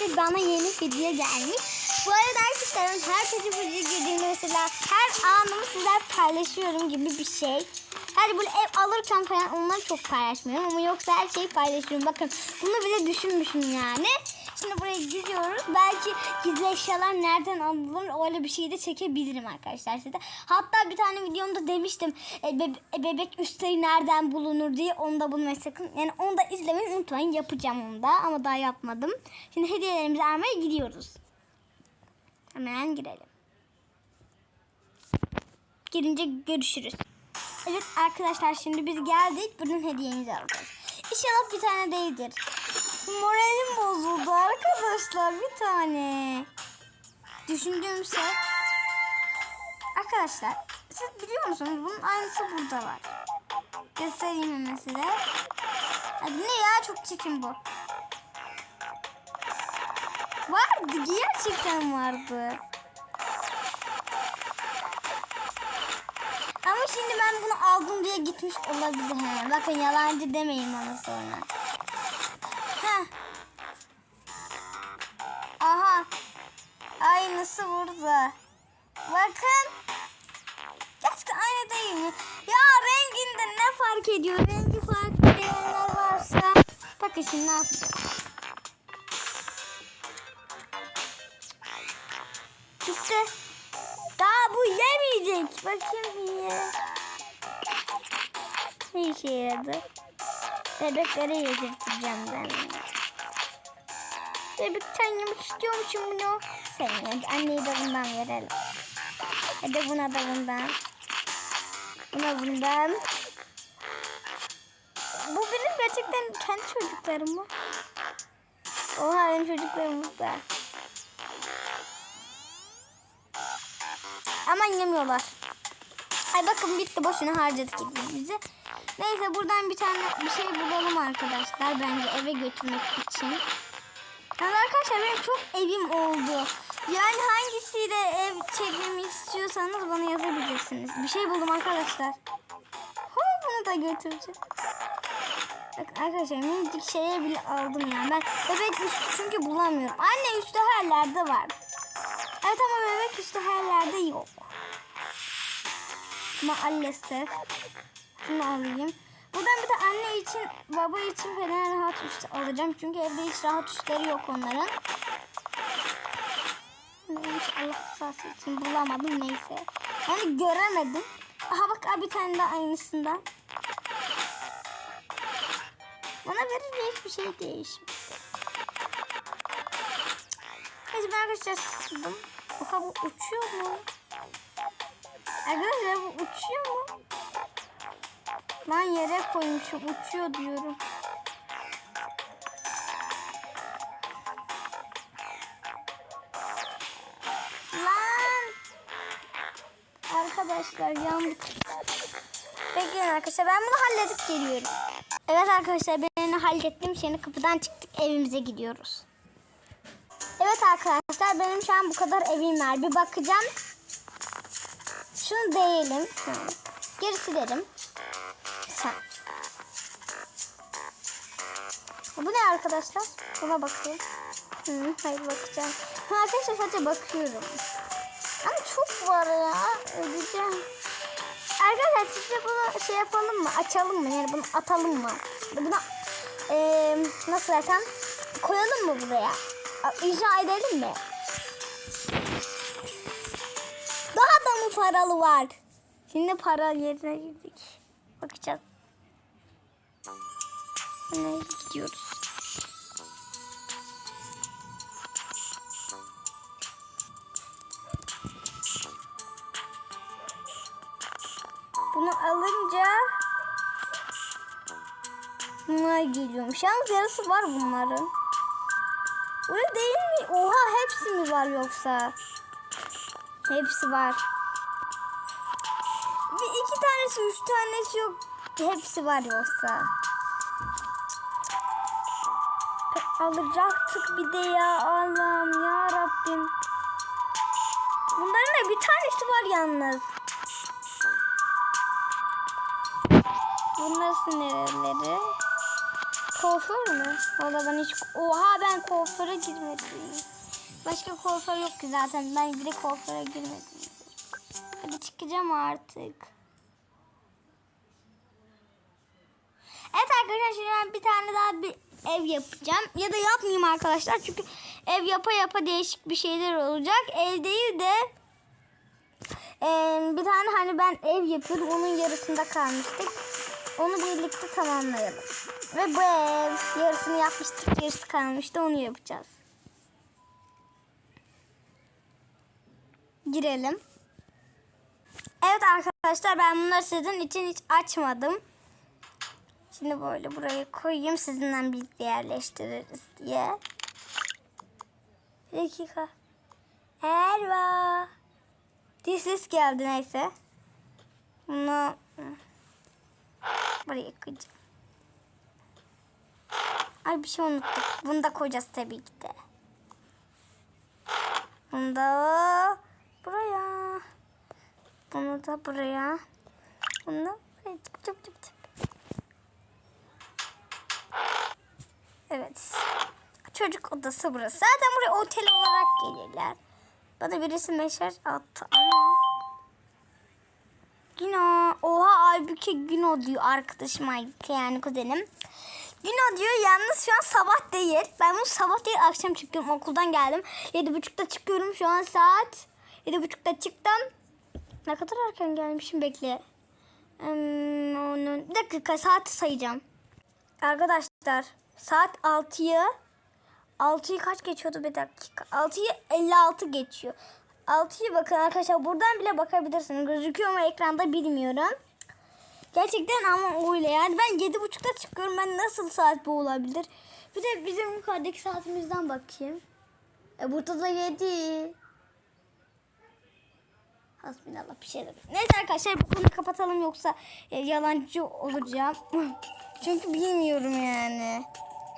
birlikte bana yeni hediye gelmiş. Bu arada arkadaşlar her çocuk hediye girdiğimde mesela her anımı sizler paylaşıyorum gibi bir şey. Hadi böyle ev alırken falan onları çok paylaşmıyorum ama yoksa her şeyi paylaşıyorum. Bakın bunu bile düşünmüşüm yani. Şimdi buraya gidiyoruz. Belki gizli eşyalar nereden alınır öyle bir şey de çekebilirim arkadaşlar size. Hatta bir tane videomda demiştim e, be- e, bebek üstleri nereden bulunur diye onu da bulmayı sakın. Yani onu da izlemeyi unutmayın. Yapacağım onu da ama daha yapmadım. Şimdi hediyelerimizi almaya gidiyoruz. Hemen girelim. Girince görüşürüz. Evet arkadaşlar şimdi biz geldik. Bunun hediyemizi alacağız. İnşallah bir tane değildir. Moralim bozuldu arkadaşlar bir tane. Düşündüğüm şey. Arkadaşlar siz biliyor musunuz bunun aynısı burada var. Göstereyim hemen size. Hadi ne ya çok çirkin bu. Vardı gerçekten vardı. Şimdi ben bunu aldım diye gitmiş olabilir. He. Bakın yalancı demeyin bana sonra. Heh. Aha. Aynısı burada. Bakın. Gerçekten aynı değil mi? Ya renginde ne fark ediyor? Rengi farklı diyenler varsa. Bakın şimdi ne yapacağız. Bitti. Bu yemeyecek. Bakayım ye. Ne işe yaradı? Bebeklere yedirteceğim ben. Bebekten yemek istiyormuşum bunu. Sen ye. Anneye de bundan verelim. Hadi buna da bundan. Buna bundan. Bu benim gerçekten kendi çocuklarım mı? Oha benim çocuklarım burada. Ama yemiyorlar. Ay bakın bitti boşuna harcadık bizi. Neyse buradan bir tane bir şey bulalım arkadaşlar. Bence eve götürmek için. Yani arkadaşlar benim çok evim oldu. Yani hangisiyle ev çekmemi istiyorsanız bana yazabilirsiniz. Bir şey buldum arkadaşlar. Ha, bunu da götüreceğim. Bak arkadaşlar minicik şeye bile aldım yani. Ben bebek üstü çünkü bulamıyorum. Anne üstü her yerde var. Evet ama bebek üstü her yerde yok. Maalesef. Şunu alayım. Buradan bir de anne için, baba için falan rahat üstü alacağım. Çünkü evde hiç rahat üstleri yok onların. Neymiş Allah rızası için bulamadım neyse. Yani göremedim. Aha bak bir tane daha aynısından. Bana verince hiçbir şey değişmiyor. Neyse ben arkadaşlar sıkıldım. Oha bu uçuyor mu? Arkadaşlar bu uçuyor mu? Lan yere koymuşum uçuyor diyorum. Lan! Arkadaşlar yandık. Bekleyin arkadaşlar ben bunu halledip geliyorum. Evet arkadaşlar ben hallettim. Şimdi kapıdan çıktık evimize gidiyoruz. Evet arkadaşlar benim şu an bu kadar evim var. Bir bakacağım. Şunu değelim. Geri silelim. Sen. Bu ne arkadaşlar? Buna bakıyorum. Hı, hayır bakacağım. Ha, arkadaşlar sadece bakıyorum. Ama çok var ya. Öleceğim. Arkadaşlar sizce bunu şey yapalım mı? Açalım mı? Yani bunu atalım mı? Bunu eee nasıl desem koyalım mı buraya? İnşa edelim mi? Paralı var? Şimdi para yerine girdik. Bakacağız. Ne gidiyoruz? Bunu alınca bunlar geliyormuş. Yalnız yarısı var bunların. Öyle değil mi? Oha hepsi mi var yoksa? Hepsi var. Tanesi, üç tanesi yok. Hepsi var yoksa. Alacaktık bir de ya Allah'ım ya Rabbim. Bunların da bir tanesi var yalnız. Bunlar nereleri? Kuaför mü? Valla ben hiç... Oha ben kuaföre girmedim. Başka kuaför yok ki zaten. Ben bile kuaföre girmedim. Hadi çıkacağım artık. Evet arkadaşlar ben bir tane daha bir ev yapacağım. Ya da yapmayayım arkadaşlar. Çünkü ev yapa yapa değişik bir şeyler olacak. Ev değil de eee, bir tane hani ben ev yapıyordum. Onun yarısında kalmıştık. Onu birlikte tamamlayalım. Ve bu ev yarısını yapmıştık. Yarısı kalmıştı. Onu yapacağız. Girelim. Evet arkadaşlar ben bunları sizin için hiç açmadım. Şimdi böyle buraya koyayım sizinle birlikte yerleştiririz diye. Bir dakika. Erva. Diye ses geldi neyse. Bunu buraya koyacağım. Ay bir şey unuttuk. Bunu da koyacağız tabii ki de. Bunu da buraya. Bunu da buraya. Bunu da buraya. Çıp çıp çıp çıp. Evet. Çocuk odası burası. Zaten buraya otel olarak gelirler. Bana birisi mesaj attı ama. Güno. Oha Aybüke Güno diyor arkadaşım Aybüke yani kuzenim. Güno diyor yalnız şu an sabah değil. Ben bunu sabah değil akşam çıkıyorum okuldan geldim. Yedi buçukta çıkıyorum şu an saat. Yedi buçukta çıktım. Ne kadar erken gelmişim bekle. Hmm, onun- bir dakika saati sayacağım. Arkadaşlar saat 6'yı 6'yı kaç geçiyordu bir dakika. 6'yı 56 geçiyor. 6'yı bakın arkadaşlar buradan bile bakabilirsiniz. Gözüküyor mu ekranda bilmiyorum. Gerçekten ama öyle yani. Ben 7.30'da çıkıyorum. Ben nasıl saat bu olabilir? Bir de bizim yukarıdaki saatimizden bakayım. E burada da 7. Hasbinallah bir şey dedim. Neyse arkadaşlar bu konuyu kapatalım yoksa e, yalancı olacağım. Çünkü bilmiyorum yani.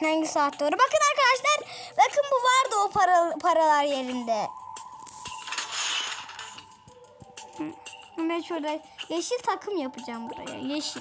Hangi saat doğru? Bakın arkadaşlar. Bakın bu vardı o para, paralar yerinde. Ben şöyle yeşil takım yapacağım buraya. Yeşil.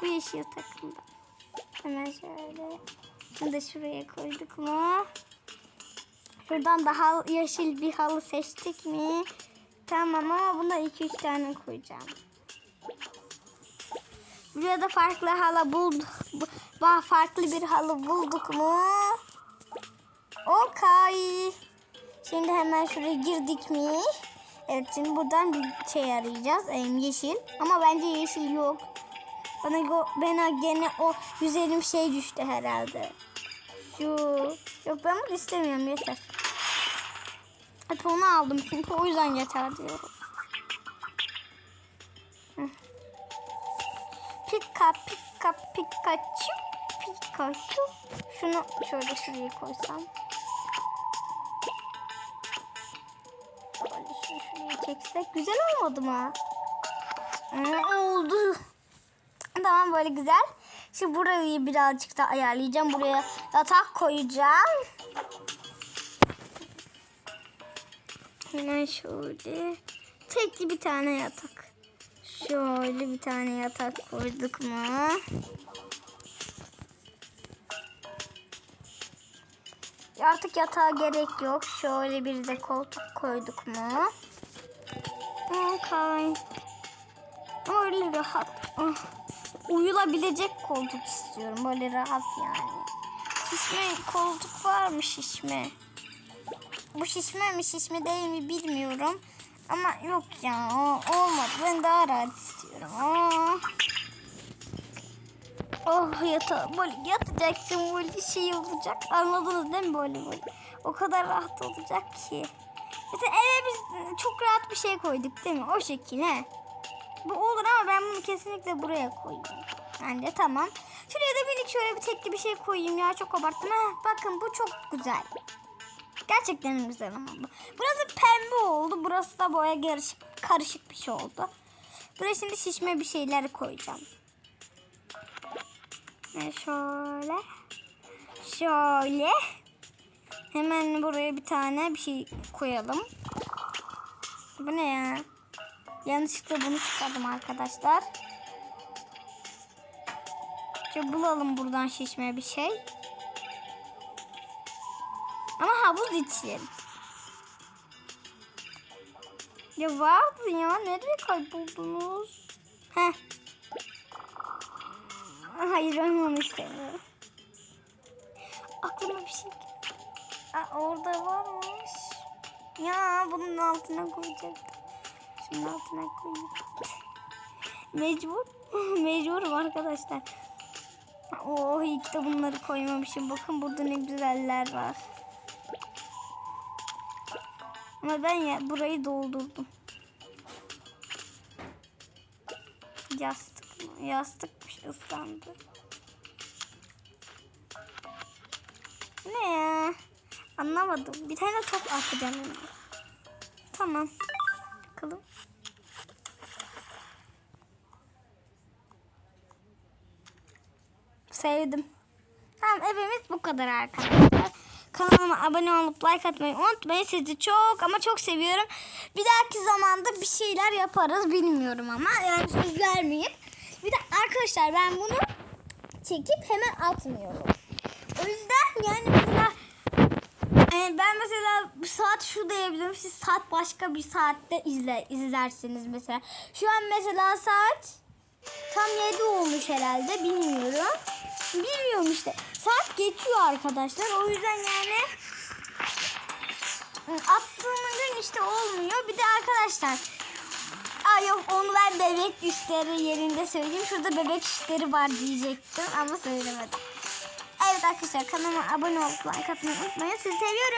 Bu yeşil takımda. Hemen şöyle. Bunu da şuraya koyduk mu? Şuradan daha yeşil bir halı seçtik mi? Tamam ama bunda 2-3 tane koyacağım. Buraya da farklı halı bulduk. Bu- bu- Farklı bir halı bulduk mu? Okay. Şimdi hemen şuraya girdik mi? Evet şimdi buradan bir şey arayacağız. Em, yeşil. Ama bence yeşil yok. Bana, bana gene o güzelim şey düştü herhalde. Şu. Yok ben bunu istemiyorum yeter. Hep onu aldım çünkü o yüzden yeter diyorum. Pika pika pikachu Pikachu. Şunu şöyle şuraya koysam. Böyle şunu şuraya çeksek. Güzel olmadı mı? Hı, oldu. Tamam böyle güzel. Şimdi burayı birazcık da ayarlayacağım. Buraya yatak koyacağım. Hemen şöyle. Tekli bir tane yatak. Şöyle bir tane yatak koyduk mu? Artık yatağa gerek yok. Şöyle bir de koltuk koyduk mu? Okay. Öyle rahat. Ah, Uyulabilecek koltuk istiyorum. Böyle rahat yani. Şişme koltuk var mı şişme? Bu şişme mi şişme değil mi bilmiyorum. Ama yok ya o, olmadı. Ben daha rahat istiyorum. Aa. Oh yata böyle yatacaksın böyle şey olacak. Anladınız değil mi böyle böyle? O kadar rahat olacak ki. Mesela eve biz çok rahat bir şey koyduk değil mi? O şekil he. Bu olur ama ben bunu kesinlikle buraya koyayım. Yani tamam. Şuraya da minik şöyle bir tekli bir şey koyayım ya. Çok abarttım. Heh, bakın bu çok güzel. Gerçekten güzel ama bu. Burası pembe oldu. Burası da boya karışık, karışık bir şey oldu. Buraya şimdi şişme bir şeyler koyacağım. Ve şöyle. Şöyle. Hemen buraya bir tane bir şey koyalım. Bu ne ya? Yanlışlıkla bunu çıkardım arkadaşlar. Şöyle bulalım buradan şişme bir şey. Havuz için. Ya vardı ya. Nereye kayboldunuz? Heh. Hayır onu istemiyorum. Aklıma bir şey. Aa, orada varmış. Ya bunun altına koyacaktım. Şunun altına koyayım. Mecbur. Mecburum arkadaşlar. Oh iyi ki de bunları koymamışım. Bakın burada ne güzeller var. Ama ben ya burayı doldurdum. Yastık mı? Yastıkmış ıslandı. Ne ya? Anlamadım. Bir tane top atacağım. Tamam. Bakalım. Sevdim. Tamam evimiz bu kadar arkadaşlar. Kanalıma abone olup like atmayı unutmayın. Sizi çok ama çok seviyorum. Bir dahaki zamanda bir şeyler yaparız bilmiyorum ama yani söz vermeyeyim. Bir de arkadaşlar ben bunu çekip hemen atmıyorum. O yüzden yani mesela e, ben mesela bu saat şu diyebilirim. Siz saat başka bir saatte izle, izlersiniz mesela. Şu an mesela saat tam 7 olmuş herhalde bilmiyorum. Bilmiyorum işte. Saat geçiyor arkadaşlar. O yüzden yani attığım gün işte olmuyor. Bir de arkadaşlar Aa yok onu ben bebek işleri yerinde söyleyeyim. Şurada bebek işleri var diyecektim ama söylemedim. Evet arkadaşlar kanalıma abone olup like atmayı unutmayın. Sizi seviyorum.